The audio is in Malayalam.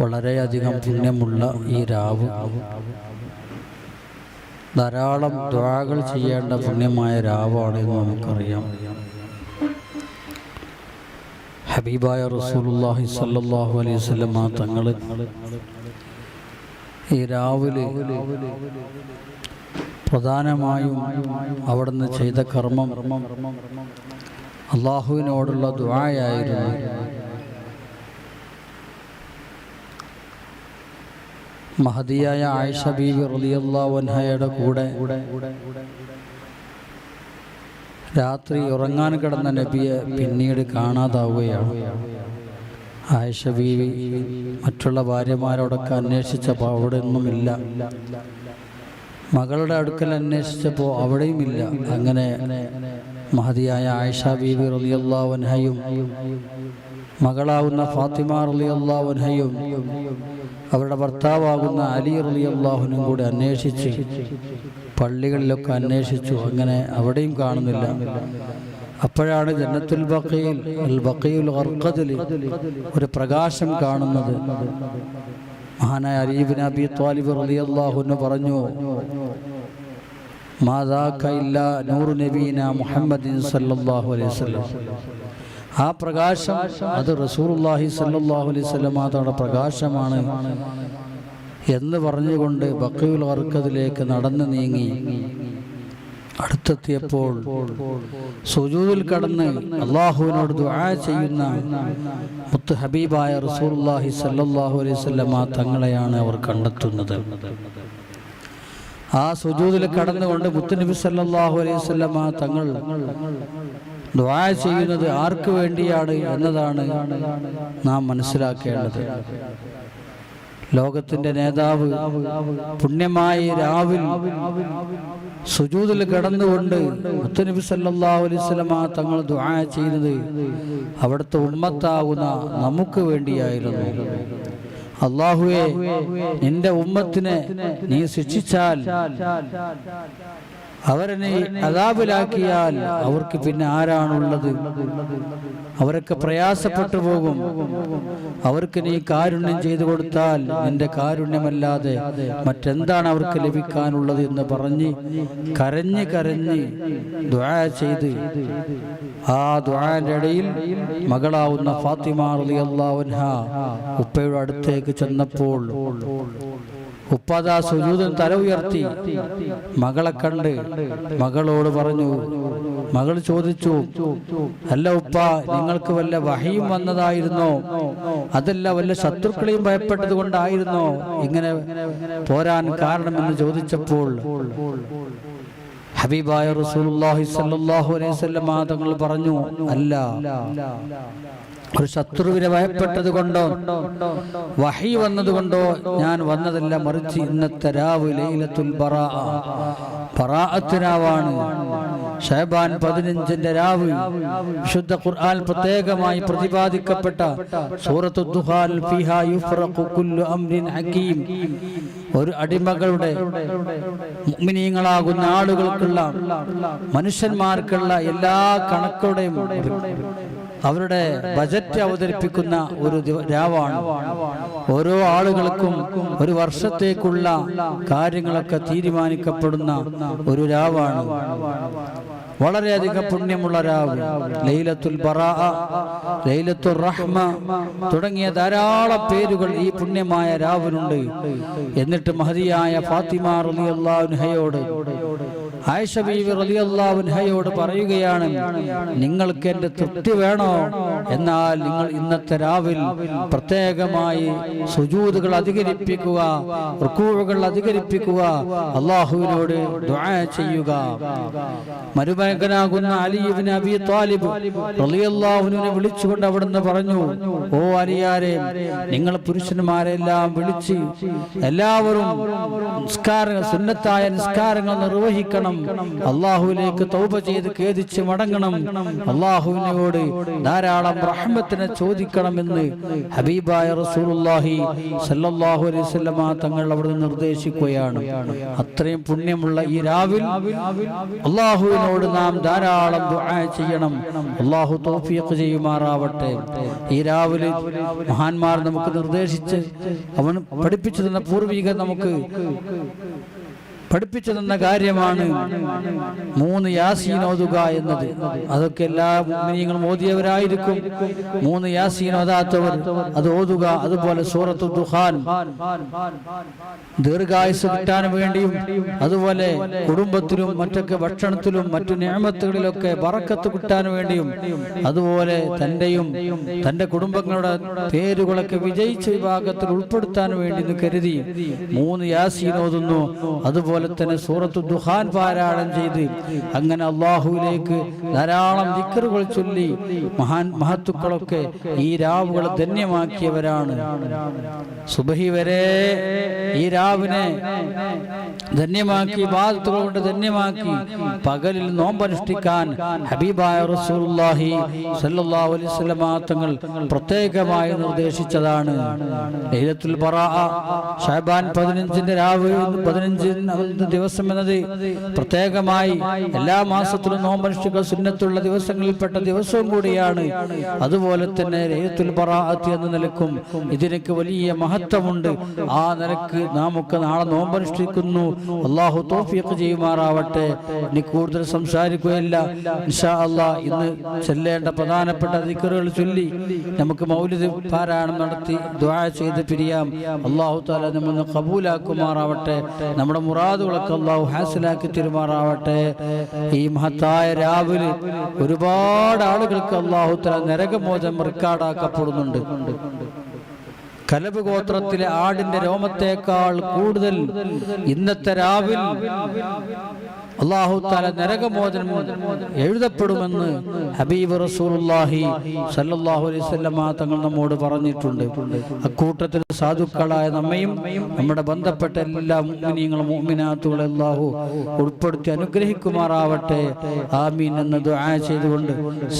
വളരെയധികം പുണ്യമുള്ള ഈ രാവ്. ധാരാളം ദ്വാകൾ ചെയ്യേണ്ട പുണ്യമായ രാവാണ് എന്ന് നമുക്കറിയാം. ഹബീബായ റസൂലുള്ളാഹി സ്വല്ലല്ലാഹു അലൈഹി വസല്ലം തങ്ങൾ ഈ രാവിലെ പ്രധാനമായും അവിടുന്ന് ചെയ്ത കർമ്മം അള്ളാഹുവിനോടുള്ള ദ്വായായിരുന്നു മഹദിയായ ആയിഷ ബീവി റളിയല്ലാഹു അൻഹയുടെ കൂടെ രാത്രി ഉറങ്ങാൻ കിടന്ന നബിയെ പിന്നീട് കാണാതാവുകയാണ്. ആയിഷ ബീവി മറ്റുള്ള ഭാര്യമാരോടൊക്കെ അന്വേഷിച്ചപ്പോൾ അവിടെ ഒന്നുമില്ല മകളുടെ അടുക്കൽ അന്വേഷിച്ചപ്പോൾ അവിടെയുമില്ല. അങ്ങനെ മഹതിയായ ആയിഷ ബീവി റളിയല്ലാഹു അൻഹയും മകളാവുന്ന ഫാത്തിമ റലി അള്ളാഹുനയും അവരുടെ ഭർത്താവാകുന്ന അലി റലി അള്ളാഹുനും കൂടി അന്വേഷിച്ച് പള്ളികളിലൊക്കെ അന്വേഷിച്ചു. അങ്ങനെ അവിടെയും കാണുന്നില്ല. അപ്പോഴാണ് ജന്നത്തുൽ ബക്കയിൽ ബഖീൽ ഖർഖദിൽ ഒരു പ്രകാശം കാണുന്നത്. മഹാനായ അലീബിൻ അബി ത്വാലിബ് റലി റളിയല്ലാഹുവിന് പറഞ്ഞു മാതാക്ക ഇല്ല നൂറു നബീന മുഹമ്മദിൻ സല്ലാഹു അലൈഹി വസല്ലം. ആ പ്രകാശം അത് റസൂലുള്ളാഹി സല്ലാഹു അലൈഹി സ്വലമാതയുടെ പ്രകാശമാണ് എന്ന് പറഞ്ഞുകൊണ്ട് ബക്കയുൽ അർക്കതിലേക്ക് നടന്നു നീങ്ങി. അടുത്തെത്തിയപ്പോൾ സുജൂതിൽ കടന്ന് അള്ളാഹുവിനോട് ദുആ ചെയ്യുന്ന മുത്ത് ഹബീബായ റസൂലുള്ളാഹി സല്ലാഹു അലൈഹി വസല്ലം തങ്ങളെയാണ് അവർ കണ്ടെത്തുന്നത്. ആ സുജൂതിൽ കടന്നുകൊണ്ട് മുത്തുനബി സല്ലാഹു അലൈഹി വസല്ലം തങ്ങൾ ദുആ ചെയ്യുന്നത് ആർക്ക് വേണ്ടിയാണ് എന്നതാണ് നാം മനസ്സിലാക്കേണ്ടത്. ലോകത്തിന്റെ നേതാവ് പുണ്യമായി രാവിൽ സുജൂദിൽ കിടന്നുകൊണ്ട് മുത്തനബി അലൈഹി വസല്ലമ തങ്ങൾ ദുആ ചെയ്യുന്നത് അവിടുത്തെ ഉമ്മത്താകുന്ന നമുക്ക് വേണ്ടിയായിരുന്നു. അള്ളാഹുവെ നിന്റെ ഉമ്മത്തിനെ നീ ശിക്ഷിച്ചാൽ അവരെ നീ അതാപിലാക്കിയാൽ അവർക്ക് പിന്നെ ആരാണുള്ളത്? അവരൊക്കെ പ്രയാസപ്പെട്ടു പോകും. അവർക്ക് നീ കാരുണ്യം ചെയ്തു കൊടുത്താൽ നിന്റെ കാരുണ്യമല്ലാതെ മറ്റെന്താണ് അവർക്ക് ലഭിക്കാനുള്ളത് എന്ന് പറഞ്ഞ് കരഞ്ഞ് കരഞ്ഞ് ദ്വാ ചെയ്ത് ആ ദ്വാന്റെ ഇടയിൽ മകളാവുന്ന ഫാത്തിമ റളിയല്ലാഹു ഉപ്പയുടെ അടുത്തേക്ക് ചെന്നപ്പോൾ ഉപ്പാദാ സുജൂതൻ തല ഉയർത്തി. മകളെ കണ്ട് മകളോട് പറഞ്ഞു മകൾ ചോദിച്ചു അല്ല ഉപ്പ നിങ്ങൾക്ക് വല്ല വഹയും വന്നതായിരുന്നോ? അതല്ല വല്ല ശത്രുക്കളെയും ഭയപ്പെട്ടത് കൊണ്ടായിരുന്നോ ഇങ്ങനെ പോരാൻ കാരണമെന്ന് ചോദിച്ചപ്പോൾ ഹബീബായ റസൂലുള്ളാഹി സ്വല്ലല്ലാഹു അലൈഹി വസല്ലം തങ്ങൾ പറഞ്ഞു അല്ല ഒരു ശത്രുവിനെ ഭയപ്പെട്ടത് കൊണ്ടോ വഹി വന്നതുകൊണ്ടോ? ഞാൻ വന്നതല്ല മറിച്ച് ഇന്നത്തെ രാവ് ലൈലത്തുൽ ബറാ. ബറാഅത്തിനാവാണ്. ഷഹബാൻ പതിനഞ്ചിന്റെ രാവ് വിശുദ്ധ ഖുർആൻ പ്രത്യേകമായി പ്രതിപാദിക്കപ്പെട്ട സൂറത്തു ഫിഹാ അംരിൻ ഹകീം ഒരു അടിമകളുടെ ആളുകൾക്കുള്ള മനുഷ്യന്മാർക്കുള്ള എല്ലാ കണക്കുകളുടെയും അവരുടെ ബജറ്റ് അവതരിപ്പിക്കുന്ന ഒരു രാവാണ്. ഓരോ ആളുകൾക്കും ഒരു വർഷത്തേക്കുള്ള കാര്യങ്ങളൊക്കെ തീരുമാനിക്കപ്പെടുന്ന ഒരു രാവാണ്. വളരെയധികം പുണ്യമുള്ള രാവ്. ലൈലത്തുൽ ബറാ ലൈലത്തുൽ റഹ്മ തുടങ്ങിയ ധാരാളം പേരുകൾ ഈ പുണ്യമായ രാവിനുണ്ട്. എന്നിട്ട് മഹതിയായ ഫാത്തിമ അൻഹയോട് ആയിഷ റളിയല്ലാഹു അൻഹയോട് പറയുകയാണ് നിങ്ങൾക്ക് എന്റെ തൃപ്തി വേണോ? എന്നാൽ നിങ്ങൾ ഇന്നത്തെ രാവിൽ പ്രത്യേകമായി സുജൂതുകൾ അധികരിപ്പിക്കുക റുക്കൂഴുകൾ അധികരിപ്പിക്കുക അള്ളാഹുവിനോട് ചെയ്യുക. മരുമകനാകുന്ന അലിബിന് അബി താലിബ് റളിയല്ലാഹുവിനെ വിളിച്ചുകൊണ്ട് അവിടുന്ന് പറഞ്ഞു ഓ അലിയാരെ നിങ്ങൾ പുരുഷന്മാരെല്ലാം വിളിച്ച് എല്ലാവരും നിസ്കാര സുന്നത്തായ നിസ്കാരങ്ങൾ നിർവഹിക്കണം. അള്ളാഹുവിലേക്ക് തൗപ ചെയ്ത് ഖേദിച്ച് മടങ്ങണം. അള്ളാഹുവിനോട് ധാരാളം ധാരാളം റഹ്മത്തിനെ ചോദിക്കണമെന്ന് ഹബീബായ റസൂലുള്ളാഹി സല്ലല്ലാഹു അലൈഹി വസല്ലമ തങ്ങൾ അവിടെ നിർദ്ദേശിക്കുകയാണ്. അത്രയും പുണ്യമുള്ള ഈ രാവിൽ അള്ളാഹുവിനോട് നാം ധാരാളം ദുആ ചെയ്യണം. അള്ളാഹു തൗഫീഖ് ചെയ്യുമാറാവട്ടെ. ഈ രാവിലെ മഹാന്മാർ നമുക്ക് നിർദ്ദേശിച്ച് അവൻ പഠിപ്പിച്ചു തന്ന പൂർവികർ നമുക്ക് പഠിപ്പിച്ചു തന്ന കാര്യമാണ് മൂന്ന് യാസീൻ ഓതുക എന്നത്. അതൊക്കെ എല്ലാ മുഅ്മിനീങ്ങളും ഓതിയവരായിരിക്കും. മൂന്ന് യാസീൻ ഓതാത്തവർ അത് ഓതുക. അതുപോലെ സൂറത്തു ദുഹാൻ ദീർഘായുസ് കിട്ടാൻ വേണ്ടിയും അതുപോലെ കുടുംബത്തിലും മറ്റൊക്കെ ഭക്ഷണത്തിലും മറ്റു നിയമത്തുകളിലൊക്കെ വറക്കത്ത് കിട്ടാൻ വേണ്ടിയും അതുപോലെ തന്റെയും തന്റെ കുടുംബങ്ങളുടെ പേരുകളൊക്കെ വിജയിച്ച വിഭാഗത്തിൽ ഉൾപ്പെടുത്താൻ വേണ്ടി എന്ന് കരുതി മൂന്ന് യാസീൻ ഓതുന്നു. അതുപോലെ തന്നെ സൂറത്തു ദുഹാൻ പാരായണം ചെയ്ത് അങ്ങനെ അള്ളാഹുവിലേക്ക് ധാരാളം ദിക്കറുകൾ ചൊല്ലി മഹാൻ മഹത്തുക്കളൊക്കെ ഈ രാവുകൾ ധന്യമാക്കിയവരാണ്. സുബഹി വരെ ഈ രാവിനെ ധന്യമാക്കി ബാധത്തുകൾ കൊണ്ട് ധന്യമാക്കി പകലിൽ നോമ്പനുഷ്ഠിക്കാൻ ഹബീബായ റസൂലുള്ളാഹി സല്ലല്ലാഹു അലൈഹി തങ്ങൾ പ്രത്യേകമായി നിർദ്ദേശിച്ചതാണ്. ലൈലത്തുൽ ബറാഅ ഷഅബാൻ 15ന്റെ രാവ് 15 ദിവസം എന്നത് പ്രത്യേകമായി എല്ലാ മാസത്തിലും നോമ്പനുഷ്ഠിക്കുക സുന്നത്തുള്ള ദിവസങ്ങളിൽപ്പെട്ട ദിവസവും കൂടിയാണ്. അതുപോലെ തന്നെ ലൈലത്തുൽ ബറാഅത്ത് എന്ന നിലക്കും ഇതിനൊക്കെ വലിയ മഹത്വമുണ്ട്. ആ നിലയ്ക്ക് നാം ഒക്കെ നാളെ നോമ്പനുഷ്ഠിക്കുന്നു അള്ളാഹു തോഫിയൊക്കെ ചെയ്യുമാറാവട്ടെ. ഇനി കൂടുതൽ സംസാരിക്കുകയില്ല. ഇൻഷാ അള്ളാ ഇന്ന് ചെല്ലേണ്ട പ്രധാനപ്പെട്ട ദിക്കറുകൾ ചൊല്ലി നമുക്ക് മൗലിക പാരായണം നടത്തി ദ്വാ ചെയ്ത് പിരിയാം. അള്ളാഹു താല നമ്മൾ കബൂലാക്കുമാറാവട്ടെ നമ്മുടെ മുറാദുകളൊക്കെ അള്ളാഹു ഹാസിലാക്കി തിരുമാറാവട്ടെ. ഈ മഹത്തായ രാവിലെ ഒരുപാട് ആളുകൾക്ക് അള്ളാഹു തല നരകമോചനം റിക്കാർഡാക്കപ്പെടുന്നുണ്ട്. കലബ് ഗോത്രത്തിലെ ആടിന്റെ രോമത്തേക്കാൾ കൂടുതൽ ഇന്നത്തെ രാവിൽ അള്ളാഹു താല നരകമോചനം എഴുതപ്പെടുമെന്ന് ഹബീബ് റസൂലുള്ളാഹി സല്ലല്ലാഹു അലൈഹി വസല്ലം തങ്ങൾ നമ്മോട് പറഞ്ഞിട്ടുണ്ട്. അക്കൂട്ടത്തിൽ സാധുക്കളായ നമ്മയും നമ്മുടെ ബന്ധപ്പെട്ട എല്ലാ മുഅ്മിനീങ്ങളും മുഅ്മിനാത്തുകളെ അള്ളാഹു ഉൾപ്പെടുത്തി അനുഗ്രഹിക്കുമാറാവട്ടെ. ആമീൻ എന്ന് ദുആ ചെയ്തുകൊണ്ട്